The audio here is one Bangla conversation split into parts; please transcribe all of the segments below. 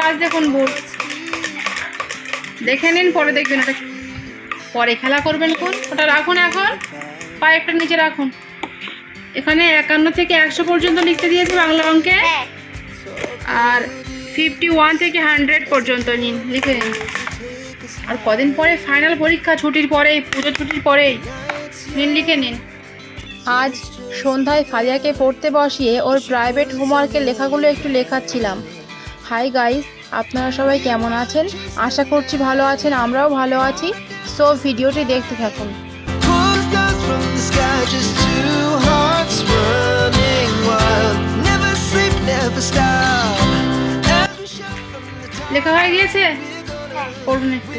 কাজ দেখুন দেখে নিন, পরে দেখবেন ওটা পরে খেলা করবেন কোন? ওটা রাখুন এখন। পাইপটা নিচে রাখুন। এখানে একান্ন থেকে একশো পর্যন্ত লিখতে দিয়েছে বাংলা অঙ্কে। আর ফিফটি ওয়ান থেকে হান্ড্রেড পর্যন্ত নিন, লিখে নিন। আর কদিন পরে ফাইনাল পরীক্ষা, ছুটির পরেই, পুজো ছুটির পরেই। নিন, লিখে নিন। আজ সন্ধ্যায় ফারিয়াকে পড়তে বসিয়ে ওর প্রাইভেট হোমওয়ার্কের লেখাগুলো একটু লেখাচ্ছিলাম। হাই গাইস আপনারা সবাই কেমন আছেন? আশা করছি ভালো আছেন আমরাও ভালো আছি। সো ভিডিওটি দেখতে থাকুন. লেখা হয়ে গিয়েছে? হ্যাঁ। পড়ুন একটু।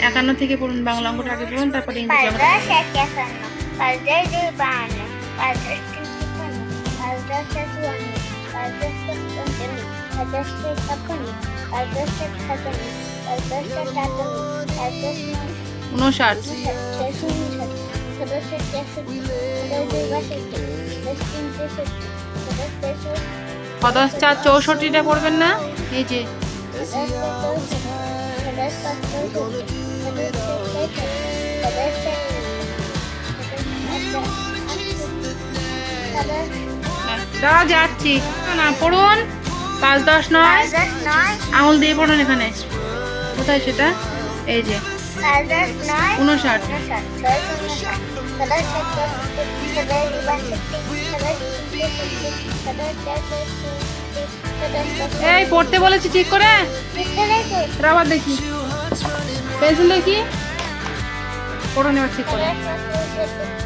একান্ন থেকে পড়ুন বাংলা অঙ্কটা আগে পড়ুন তারপরে ইংরেজি অঙ্কটা পাঁচ দশ একান্ন পাঁচ দশ দুই বাহান্ন পাঁচ দশ তিন তিপ্পান্ন পাঁচ দশ চার চুয়ান্ন পাঁচ দশ পাঁচ পঞ্চান্ন পাঁচ দশ ছয় ছাপ্পান্ন পাঁচ দশ সাত সাতান্ন পাঁচ দশ সাত আটান্ন পাঁচ দশ নয় উনষাট উনষাট ছয়শো উনষাট ছদশ তেষট্টি ছদশ বাষট্টি দশ তিন তেষট্টি ছদশ তেষট্টি পদশ চার চৌষট্টিটা পড়বেন না? এই যে। দা যাচ্ছি। না পড়ুন। পাঁচ দশ নয়। আঙুল দিয়ে পড়ুন এখানে। কোথায় সেটা? এই যে। উনষাট এই পড়তে বলেছি ঠিক করে। আবার দেখি। পেন্সিল দেখি। পড়ুন এবার ঠিক করে।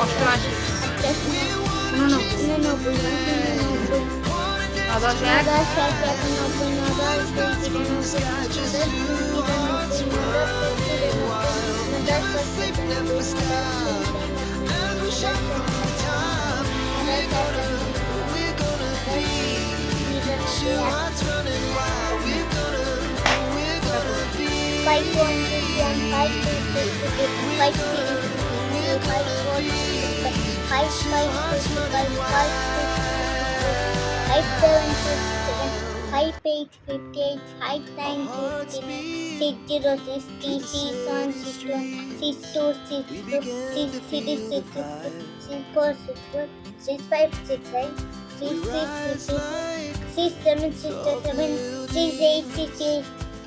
অষ্টআশি উননব্বই দশ এক Five one two one five two six six five three five four six five five six five five six five seven six seven five eight fifty eight five nine fifty six zero sixty six one six one six two six two six three six six six four six four six five six five six six six six six seven six seven six eight six eight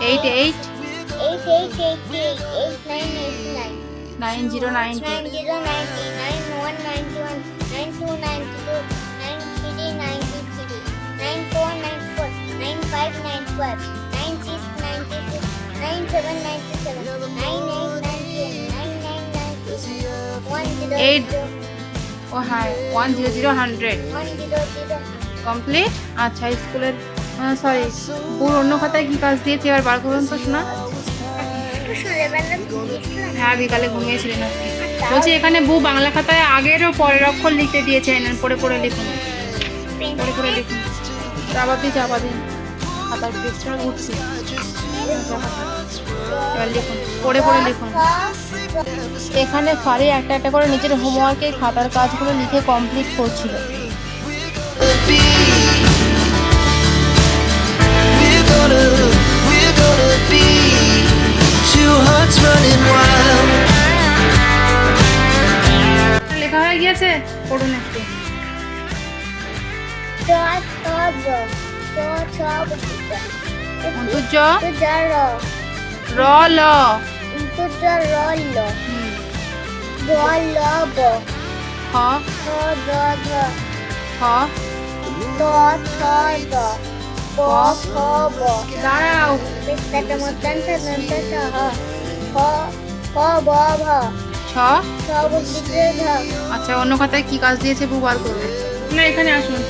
eight nine nine zero Eight. zero ও হ্যাঁ one zero zero hundred complete আচ্ছা স্কুলের সরি ওর অন্য খাতায় কি কাজ দিয়েছে? এবার বার করুন তো শোনা হ্যাঁ বিকালে ঘুমিয়েছিলেন বলছি, এখানে বউ বাংলা খাতায় আগের ও পরের অক্ষর লিখতে দিয়েছেন পড়ে পড়ে লিখুন। পড়ে পড়ে লিখুন। চাপা দিয়ে চাপা দিন খাতার পেজটা ঘুরছি। এবার লিখুন এখানে ফারি একটা একটা করে নিজের হোমওয়ার্কের খাতার কাজগুলো লিখে কমপ্লিট করছিল। Running wild. গিয়েছে? পড়ুন একটু। র। র ল। তো জ র ল হুম, ব ল ব খ খ দ ধ খ ত থ দ প খ ব দাঁড়াও বিস্তারিত মতন সাধারণত সহ খ খ ব ভ ছ ছ বর্গীয় ধ আচ্ছা অন্য খাতায় কি কাজ দিয়েছে বু বার করবে না এখানে আসুন।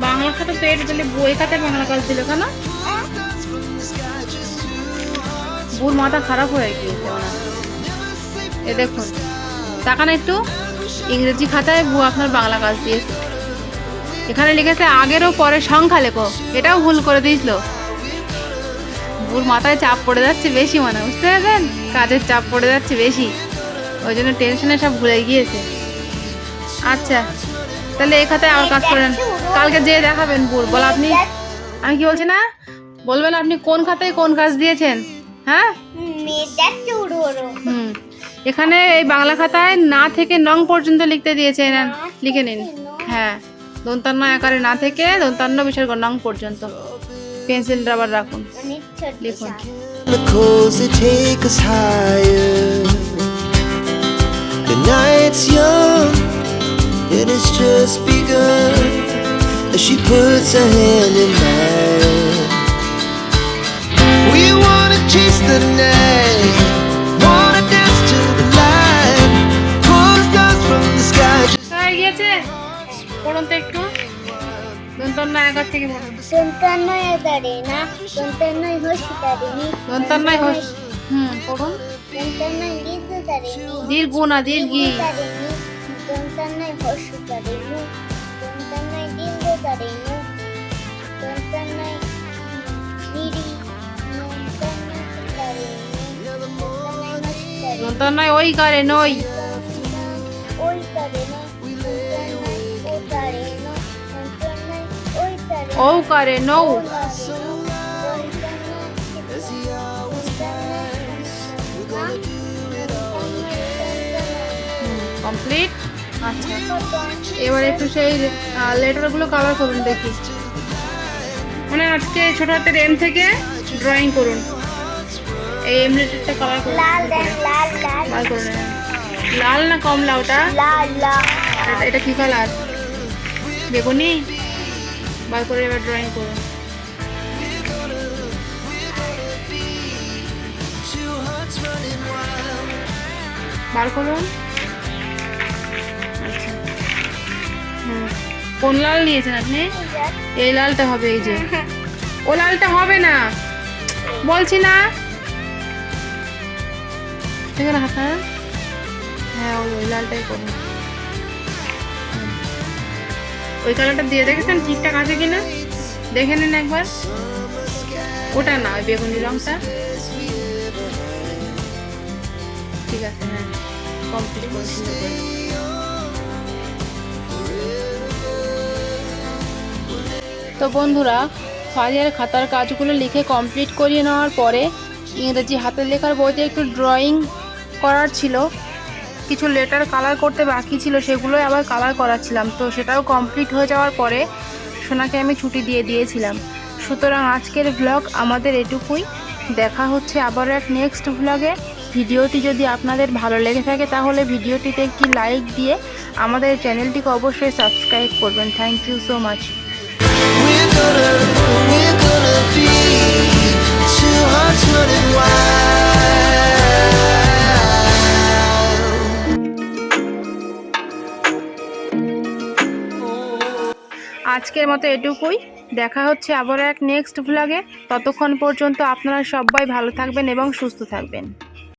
বাংলা খাতা তো এটা দিলে বই খাতায় বাংলা কাজ দিল কেন? বুর মাথা খারাপ হয়ে গিয়েছে। ওনার এ দেখুন। তাকান একটু? ইংরেজি খাতায় বু আপনার বাংলা কাজ দিয়েছে এখানে লিখেছে আগেরও পরে সংখ্যা লেখো। এটাও ভুল করে দিয়েছিল। ওর মাথায় চাপ পড়ে যাচ্ছে বেশি মানে বুঝতে পেরেছেন? কাজের চাপ পড়ে যাচ্ছে বেশি। ওই জন্য টেনশনে সব ভুলে গিয়েছে। আচ্ছা তাহলে এই খাতায় আবার কাজ করেন। কালকে যেয়ে দেখাবেন বুর বল আপনি। আমি কি বলছি না? বলবেন আপনি কোন খাতায় কোন কাজ দিয়েছেন? হ্যাঁ? হুম। এখানে এই বাংলা খাতায় না থেকে নং পর্যন্ত লিখতে দিয়েছে লিখে নিন হ্যাঁ দন্তান্ন আকারে না থেকে দন্তান্ন বিসর্গ নং পর্যন্ত পেন্সিল রাবার রাখুন লিখুন. The night's young, and it's just begun. As she puts her hand in mine. We wanna chase the night, হয়ে পড়ুন তো একটু। দন্তান্ন একার থেকে দন্তান্নয় হোস হুম পড়ুন। গীত। দীর্ঘ না দীর্ঘি দীর্ঘ দন্তান্নয় ওই কারে নই। কারে নৌ কমপ্লিট আচ্ছা। এবার একটু সেই লেটারগুলো কালার করুন দেখি। মানে আজকে ছোট হাতের এম থেকে ড্রয়িং করুন। এই এম লেটারটা কালার করুন। লাল দেখ লাল লাল। বার লাল না কমলা ওটা? এটা কি কালার বেগুনি? বার করে এবার ড্রয়িং করুন. বার করুন। আচ্ছা। কোন লাল নিয়েছেন আপনি? এই লালটা হবে এই যে। ও লালটা হবে না। বলছি না। হাত। হ্যাঁ ওই লালটাই করুন। ওই কালারটা দিয়ে দেখেছেন? ঠিকঠাক আছে কিনা? দেখে নিন একবার। ওটা না, ওই বেগুনি রংটা। ঠিক আছে হ্যাঁ। কমপ্লিট তো বন্ধুরা ফারিয়ার খাতার কাজগুলো লিখে কমপ্লিট করিয়ে নেওয়ার পরে ইংরেজি হাতের লেখার বইতে একটু ড্রয়িং করার ছিল। কিছু লেটার কালার করতে বাকি ছিল, সেগুলোই আবার কালার করাচ্ছিলাম। তো সেটাও কমপ্লিট হয়ে যাওয়ার পরে সোনাকে আমি ছুটি দিয়ে দিয়েছিলাম। সুতরাং আজকের ব্লগ আমাদের এটুকুই। দেখা হচ্ছে আবার এক নেক্সট ব্লগে ভিডিওটি যদি আপনাদের ভালো লেগে থাকে, তাহলে ভিডিওটিতে একটি লাইক দিয়ে আমাদের চ্যানেলটিকে অবশ্যই সাবস্ক্রাইব করবেন। থ্যাংক ইউ সো মাচ আজকের মতো এটুকুই। দেখা হচ্ছে আবার এক নেক্সট ভ্লগে ততক্ষণ পর্যন্ত আপনারা সবাই ভালো থাকবেন এবং সুস্থ থাকবেন।